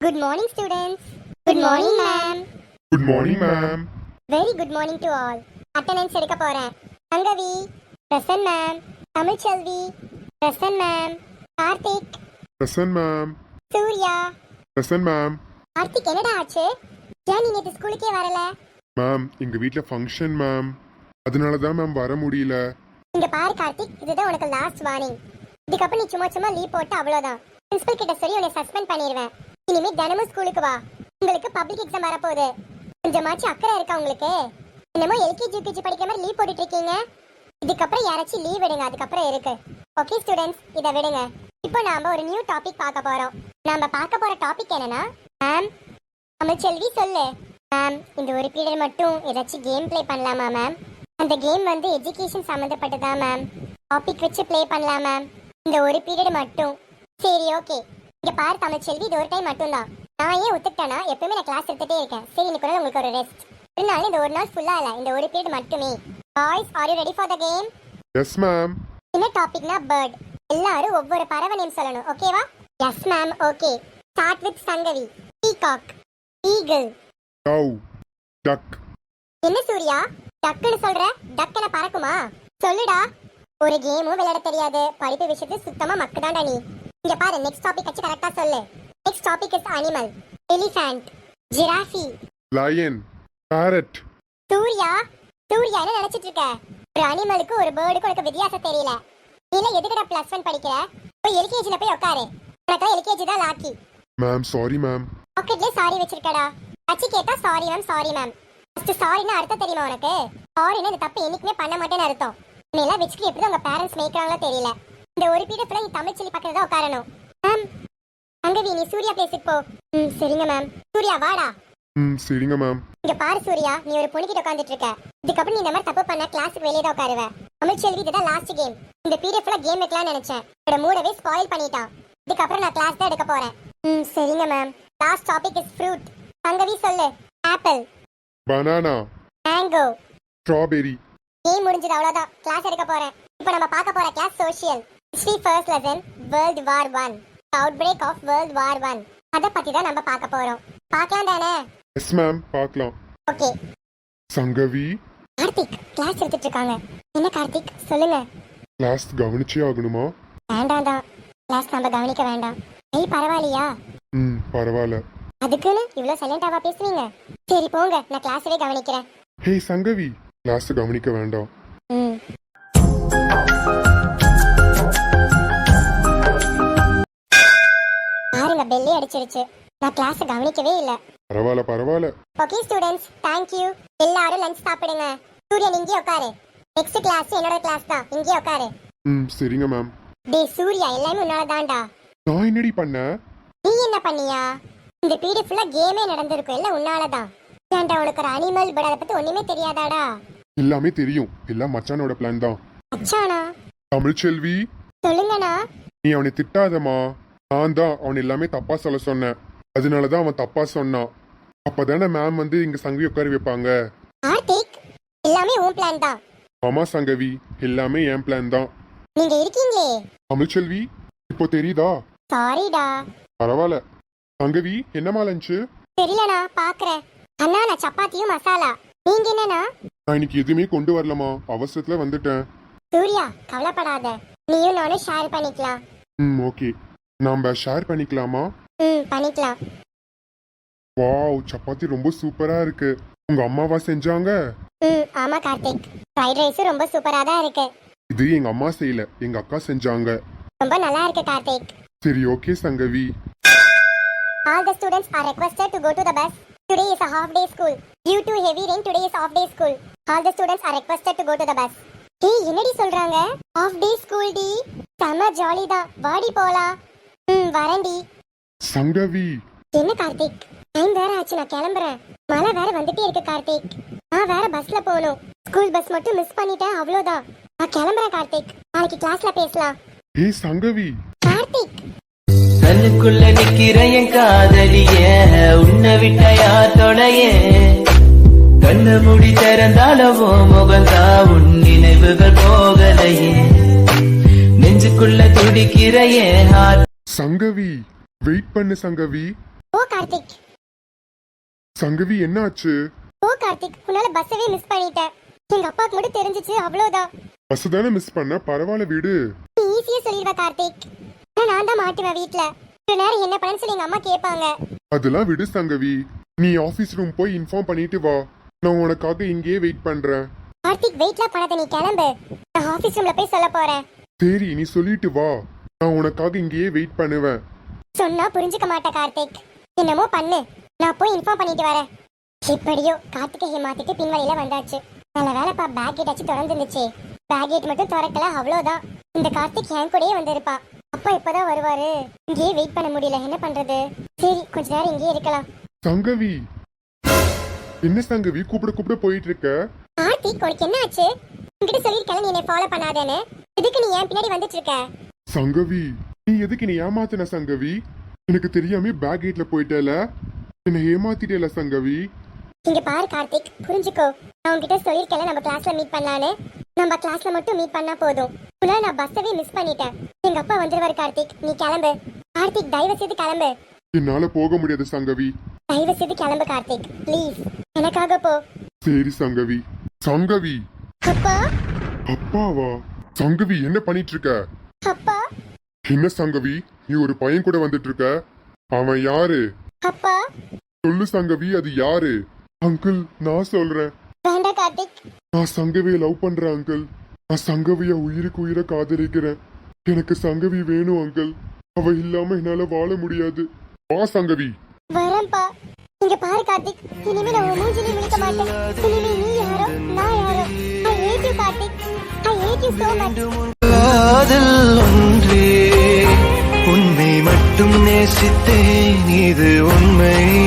Good morning, students. Good morning, ma'am. Good morning ma'am Very good morning to all. Attendance எடுக்க போறேன். Sangavi, present ma'am, Tamilselvi, present ma'am, Karthik, present ma'am Surya. Present ma'am Karthik என்னடா ஆச்சு? ஏன் நீ நேத்து ஸ்கூலுக்கே வரல? Ma'am எங்க வீட்ல ஃபங்க்ஷன் மேம் அதனால தான் மேம் வர முடியல இங்க பாரு கார்த்திக், இதுதான் உனக்கு லாஸ்ட் வார்னிங். இதுக்கப்புறம் நீ சும்மா சும்மா லீவ் போட்டு அவ்வளவுதான். பிரின்சிபல் கிட்ட சொல்லி உன்னை சஸ்பெண்ட் பண்ணிடுவேன். இனிமே தினமும் ஸ்கூலுக்கு வா. உங்களுக்கு பப்ளிக் எக்ஸாம் வரப்போகுது. கொஞ்சமாச்சும் அக்கறை இருக்கா உங்களுக்கு? என்னமோ எல்கேஜி யூகேஜி படிக்கிற மாதிரி லீவ் போட்டுட்டு இருக்கீங்க. இதுக்கப்புறம் யாராச்சும் லீவ் விடுங்க அதுக்கப்புறம் இருக்கு. ஓகே ஸ்டூடெண்ட்ஸ் இதை விடுங்க. இப்போ நாம ஒரு நியூ டாபிக் பார்க்க போறோம். நாம பார்க்க போற டாபிக் என்னன்னா மேம் தமிழ்ச்செல்வி சொல்லு. மேம் இந்த ஒரு பீரியட் மட்டும் ஏதாச்சும் கேம் ப்ளே பண்ணலாமா மேம் அந்த கேம் வந்து எஜுகேஷன் சம்மந்தப்பட்டதா மேம் டாபிக் வச்சு ப்ளே பண்ணலாம் மேம் இந்த ஒரு பீரியட் மட்டும். சரி ஓகே இங்க பாரு தமிழ்ச்செல்வி இது ஒரு டைம் மட்டும்தான். நான் ஏன் ஒத்துக்கிட்டேன்னா எப்பவுமே நான் கிளாஸ் எடுத்துட்டே இருக்கேன். சரி இன்னைக்கு உங்களுக்கு ஒரு ரெஸ்ட் ஒரு நாள் இந்த ஒரு நாள் ஃபுல்லா இல்ல. இந்த ஒரு பீரியட் மட்டுமே. Boys are you ready for the game yes ma'am என்ன டாபிக்னா பேர்ட் எல்லாரும் ஒவ்வொரு பறவை நேம் சொல்லணும். ஓகேவா yes ma'am okay start with Sangavi. Peacock eagle dove duck என்ன சூர்யா? டக்குன்னு சொல்ற? டக்குன பறக்குமா? சொல்லுடா. ஒரு கேமும் விளையாட தெரியாது. படிப்பு விஷயத்து சுத்தமா மக்குதாண்டா நீ. இங்க பாரு நெக்ஸ்ட் டாபிக் வச்சு கரெக்டா சொல்லு. Next topic is animal elephant giraffe lion parrot Surya? Surya என்ன நினைச்சிட்டு இருக்க? ஒரு அனிமலுக்கு ஒரு பேர்டுக்கு உனக்கு வித்தியாசம் தெரியல. நீ எல்லாம் எதுக்குடா பிளஸ் ஒன் படிக்கிற? போய் எல்கேஜில போய் உட்காரு உனக்கு எல்கேஜி தான் லாக்கி மேம் சாரி மேம் பாக்கெட்ல சாரி வச்சிருக்கடா. அச்சி கேட்டா sorry ma'am sorry ma'am first சாரின்னு அர்த்தம் தெரியுமா உனக்கு? சாரின்னு இந்த தப்பு என்னைக்குமே பண்ண மாட்டேன்னு அர்த்தம். நீ எல்லாம் எப்படி உங்க பேரண்ட்ஸ் மேய்க்கிறாங்களோ தெரியல. இந்த ஒரு ஃபுல்லா நீ தமிழ் சொல்லி பக்கத்துல தான் உட்காரணும். மேம் அங்கவி நீ சூர்யா பிளேஸுக்கு போ. ம் சரிங்க மேம் சூர்யா வாடா. ம் சரிங்க மேம் இங்க பாரு சூர்யா நீ ஒரு பொண்ணுகிட்ட உட்காந்துட்டு இருக்க. இதுக்கப்புறம் நீ இந்த மாதிரி தப்பு பண்ண கிளாஸுக்கு வெளியே தான் உட்காருவ. தமிழ்ச்செல்வி இதுதான் லாஸ்ட் கேம் இந்த பீரியட் ஃபுல்லா கேம் வைக்கலாம்னு நினைச்சேன். என்னோட மூடவே ஸ்பாயில் பண்ணிட்டான். இதுக்கப்புறம் நான் கிளாஸ் தான் எடுக்க போறேன். ம் சரிங்க ma'am last topic is fruit Sangavi சொல்லு. Apple banana mango strawberry game முடிஞ்சது அவ்வளவுதான். கிளாஸ் எடுக்க போறேன். இப்போ நம்ம பார்க்க போற class social history first lesson world war one outbreak of world war one அதை பத்தி தான் நம்ம பார்க்க போறோம். பார்க்கலாம் தானே? எஸ் மேம் பார்க்கலாம். ஓகே சங்கவி? கார்த்திக் கிளாஸ் எடுத்துட்டு இருக்காங்க என்ன கார்த்திக்? சொல்லுங்க. கிளாஸ் கவனிச்சே ஆகணுமா? வேண்டாம் தான் கிளாஸ் நம்ம கவனிக்க வேண்டாம். ஐய் பரவாயில்லையா? ம் பரவாயில்ல. அதுக்குன்னு இவ்வளோ சைலண்டாவா பேசுவீங்க சரி போங்க. நான் கிளாஸவே கவனிக்கிறேன். ஹே சங்கவி. கிளாஸ் கவனிக்க வேண்டாம். ம். அடிச்சிருச்சு. நான் கிளாஸை கவனிக்கவே இல்லை. பரவாயில்ல பரவாயில்ல. ஓகே ஸ்டூடெண்ட்ஸ் தேங்க்யூ எல்லாரும் லஞ்ச் சாப்பிடுங்க. சூரியன் இங்கே உட்காரு. நெக்ஸ்ட் கிளாஸ் என்னோட கிளாஸ் தான். இங்கே உட்காரு. ம் சரிங்க மேம் டே சூர்யா எல்லாமே உன்னால தான்டா. நான் என்னடி பண்ணேன் நீ என்ன பண்ணியா? இந்த பீரியட் ஃபுல்லா கேமே நடந்திருக்கும். எல்லாம் உன்னாலதான் ஏன்டா உனக்கு ஒரு அனிமல் பட் அதை பத்தி ஒண்ணுமே தெரியாதாடா? எல்லாமே தெரியும். எல்லாம் மச்சானோட பிளான் தான். அச்சானா தமிழ்ச்செல்வி சொல்லுங்கண்ணா. நீ அவனை திட்டாதம்மா. நான் தான் அவன் எல்லாமே தப்பா சொல்ல சொன்னேன். அதனால தான் அவன் தப்பா சொன்னான். அப்பதானே மேம் வந்து இங்க சங்கவி உட்கார வைப்பாங்க. கார்த்திக் எல்லாமே உன் பிளான் தான். ஆமா சங்கவி எல்லாமே என் பிளான் தான். நீங்க இருக்கீங்களே. தமிழ்ச்செல்வி இப்போ தெரியுதா? சாரிடா பரவாயில்ல. சங்கவி என்னமா லஞ்சு தெரியலண்ணா பாக்குறேன். அண்ணா நான் சப்பாத்தியும் மசாலா. நீங்க என்னண்ணா? நான் இன்னைக்கு எதுவுமே கொண்டு வரலமா அவசரத்துல வந்துட்டேன். சூர்யா கவலைப்படாத. நீயும் நானும் ஷேர் பண்ணிக்கலாம். ம் ஓகே நாம ஷேர் பண்ணிக்கலாமா? ம் பண்ணிக்கலாம். வாவ் சப்பாத்தி ரொம்ப சூப்பரா இருக்கு. உங்க அம்மாவா செஞ்சாங்க? ம் ஆமா கார்த்திக். ஃப்ரைட் ரைஸும் ரொம்ப சூப்பரா தான் இருக்கு. இது எங்க அம்மா செய்யல எங்க அக்கா செஞ்சாங்க. ரொம்ப நல்லா இருக்கு கார்த்திக். சரி okay Sangavi. All the students are requested to go to the bus. Today is a half day school. Due to heavy rain, today is off day school. All the students are requested to go to the bus. ஏய் என்னடி சொல்றாங்க? Of day school டி. செம jolly தான். வாடி போலாம். வரேன்டி. சங்கவி. என்ன Karthik? Time வேற ஆச்சு நான் கிளம்புறேன். மழை வேற வந்துட்டே இருக்கு கார்த்திக். நான் வேற பஸ்ல போகணும். ஸ்கூல் பஸ் மட்டும் மிஸ் பண்ணிட்டேன் அவ்வளோதான் நான் கிளம்புறேன் கார்த்திக். நாளைக்கு கிளாஸ்ல பேசலாம். ஏய் சங்கவி. கார்த்திக்! கண்ணுக்குள்ள நிக்கிற என் காதலிய உன்னை விட்ட யார் தொடைய? கண்ண முடி திறந்தாலவோ முகந்தா உன் நினைவுகள் போகலையே? நெஞ்சுக்குள்ள துடிக்கிற என் சங்கவி வெயிட் பண்ணு சங்கவி. ஓ கார்த்திக். சங்கவி என்னாச்சு? ஓ கார்த்திக். உன்னால பஸ்ஸவே மிஸ் பண்ணிட்டேன். எங்க அப்பாவுக்கு மட்டும் தெரிஞ்சிச்சு அவ்வளவுதான். பஸ் தானே மிஸ் பண்ண? பரவாயில்ல விடு. நீ ஈஸியா சொல்லிடுவ கார்த்திக். ஆனா நான் தான் மாட்டுவேன் வீட்ல. ஒரு நேரம் என்ன பண்ணு சொல்லி எங்க அம்மா கேட்பாங்க. அதெல்லாம் விடு சங்கவி. நீ ஆபீஸ் ரூம் போய் இன்ஃபார்ம் பண்ணிட்டு வா. நான் உனக்காக இங்கேயே வெயிட் பண்றேன். கார்த்திக் வெயிட்லாம் பண்ணாத நீ கிளம்பு. நான் ஆபீஸ் ரூம்ல போய் சொல்ல போறேன். சரி நீ சொல்லிட்டு வா. நான் உனக்காக இங்கேயே வெயிட் பண்ணுவேன். சொன்னா புரிஞ்சுக்க மாட்டேன் கார்த்திக். என்னமோ பண்ணு. நான் போய் இன்ஃபார்ம் பண்ணிட்டு வரேன். எப்படியோ கார்த்திகை மாத்திட்டு பின்வழியில வந்தாச்சு. நல்ல வேலைப்பா பேக் கேட் ஆச்சு திறந்து இருந்துச்சு பேக் கேட் மட்டும் திறக்கல அவ்வளவுதான். இந்த கார்த்திக் என் கூடயே வந்திருப்பா. அப்பா இப்பதான் வருவாரு. இங்கேயே வெயிட் பண்ண முடியல. என்ன பண்றது? சரி கொஞ்ச நேரம் இங்கேயே இருக்கலாம். சங்கவி. என்ன சங்கவி? கூப்பிட கூப்பிட போயிட்டு இருக்க கார்த்திக் உனக்கு என்ன ஆச்சு? உன்கிட்ட சொல்லிருக்கல நீ என்னை ஃபாலோ பண்ணாதேன்னு. எதுக்கு நீ என் பின்னாடி வந்துட்டு இருக்க சங்கவி நீ எதுக்கு நீ ஏமாத்தின சங்கவி? எனக்கு தெரியாம பேக் கேட்ல போயிட்டல. என்ன ஏமாத்திட்டேல சங்கவி. இங்க பாரு கார்த்திக் புரிஞ்சுக்கோ. நான் உன்கிட்ட சொல்லிருக்கல நம்ம கிளாஸ்ல மீட் பண்ணலான்னு. நம்ம கிளாஸ்ல மட்டும் மீட் பண்ணா போதும். உள்ள நான் பஸ்ஸவே மிஸ் பண்ணிட்டேன். எங்க அப்பா வந்துருவாரு கார்த்திக் நீ கிளம்பு. கார்த்திக் தயவு செய்து கிளம்பு. என்னால போக முடியாது சங்கவி. தயவு செய்து கிளம்பு கார்த்திக் ப்ளீஸ் எனக்காக போ. சரி சங்கவி. சங்கவி. அப்பா? அப்பாவா? சங்கவி என்ன பண்ணிட்டு இருக்க? அப்பா? என்ன சங்கவி நீ ஒரு பையன் கூட வந்துட்டு இருக்க அவன் யாரு? அப்பா. சொல்லு சங்கவி அது யாரு? அங்கிள் நான் சொல்றேன். வேண்டாம் கார்த்திக். நான் சங்கவியை லவ் பண்றேன் அங்கிள். நான் சங்கவிய உயிருக்கு உயிரை காதலிக்கிறேன். எனக்கு சங்கவி வேணும் அங்கிள். அவ இல்லாம என்னால வாழ முடியாது. வா சங்கவி. வரேன்ப்பா. இங்க பாரு கார்த்திக். இனிமே நான் உன் மூஞ்சிலே விழிக்க மாட்டேன். இனிமே நீ யாரோ நான் யாரோ? I hate you Karthik. I hate you so much நேசித்தேன். இது உண்மை.